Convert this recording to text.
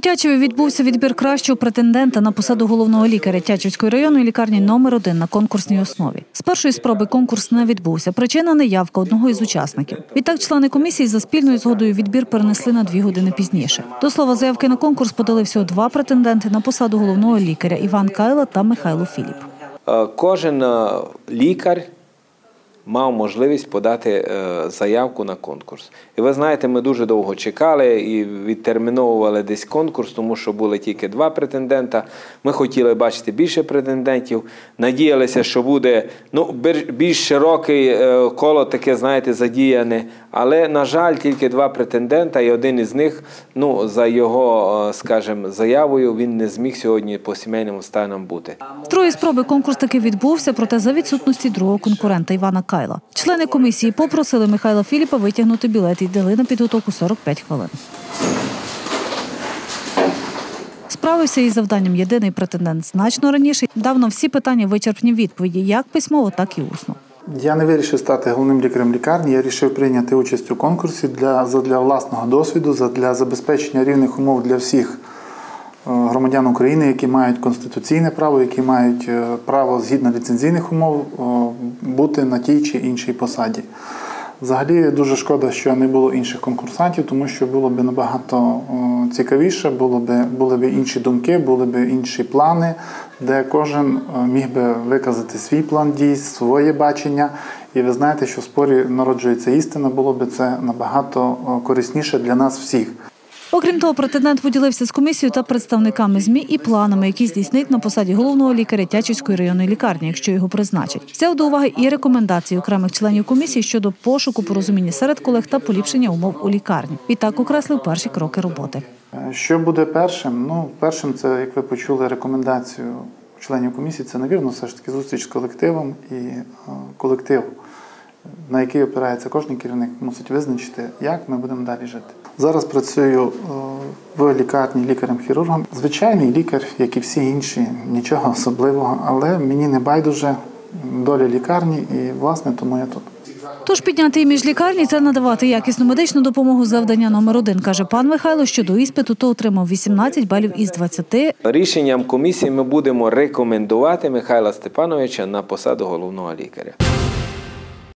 Тячеві відбувся відбір кращого претендента на посаду головного лікаря Тячівської районної лікарні номер 1 на конкурсній основі. З першої спроби конкурс не відбувся. Причина неявка одного із учасників. Відтак, члени комісії за спільною згодою відбір перенесли на дві години пізніше. До слова, заявки на конкурс подали всього два претенденти на посаду головного лікаря Іван Кайла та Михайло Філіп. Е, Кожен е, лікар мав можливість подати е, заявку на конкурс. І ви знаєте, ми дуже довго чекали і відтерміновували десь конкурс, тому що були тільки два претендента. Ми хотіли бачити більше претендентів. Надіялися, що буде ну, більш широкий е, коло таке, знаєте, задіяне. Але, на жаль, тільки два претендента, і один із них, ну, за його, е, скажімо, заявою, він не зміг сьогодні по сімейним станам бути. Троє спроби конкурс таки відбувся, проте за відсутності другого конкурента Івана Кайла. Члени комісії попросили Михайла Філіпа витягнути білет і дали на підготовку 45 хвилин. Справився із завданням єдиний претендент значно раніше. Дав на всі питання вичерпні відповіді, як письмово, так і усно. Я не вирішив стати головним лікарем лікарні. Я вирішив прийняти участь у конкурсі для, задля власного досвіду, для забезпечення рівних умов для всіх громадян України, які мають конституційне право, які мають е, право згідно ліцензійних умов е, бути на тій чи іншій посаді. Взагалі дуже шкода, що не було інших конкурсантів, тому що було б набагато цікавіше, було б, були б інші думки, були б інші плани, де кожен е, міг би виказати свій план дій, своє бачення. І ви знаєте, що в спорі народжується істина, було б це набагато корисніше для нас всіх. Окрім того, претендент поділився з комісією та представниками ЗМІ і планами, які здійснить на посаді головного лікаря Тячівської районної лікарні, якщо його призначать. Взяв до уваги і рекомендації окремих членів комісії щодо пошуку порозуміння серед колег та поліпшення умов у лікарні. Відтак окреслив перші кроки роботи. Е, Що буде першим? Ну, першим, це, як ви почули, рекомендацію членів комісії, це, навірно, все ж таки зустріч з колективом і е, колектив, на який опирається кожен керівник, мусить визначити, як ми будемо далі жити. Зараз працюю е, в лікарні лікарем-хірургом. Звичайний лікар, як і всі інші, нічого особливого, але мені не байдуже доля лікарні, і власне тому я тут. Тож підняти імідж лікарні та надавати якісну медичну допомогу завдання номер один, каже пан Михайло. Щодо іспиту, то отримав 18 балів із 20. Рішенням комісії ми будемо рекомендувати Михайла Степановича на посаду головного лікаря.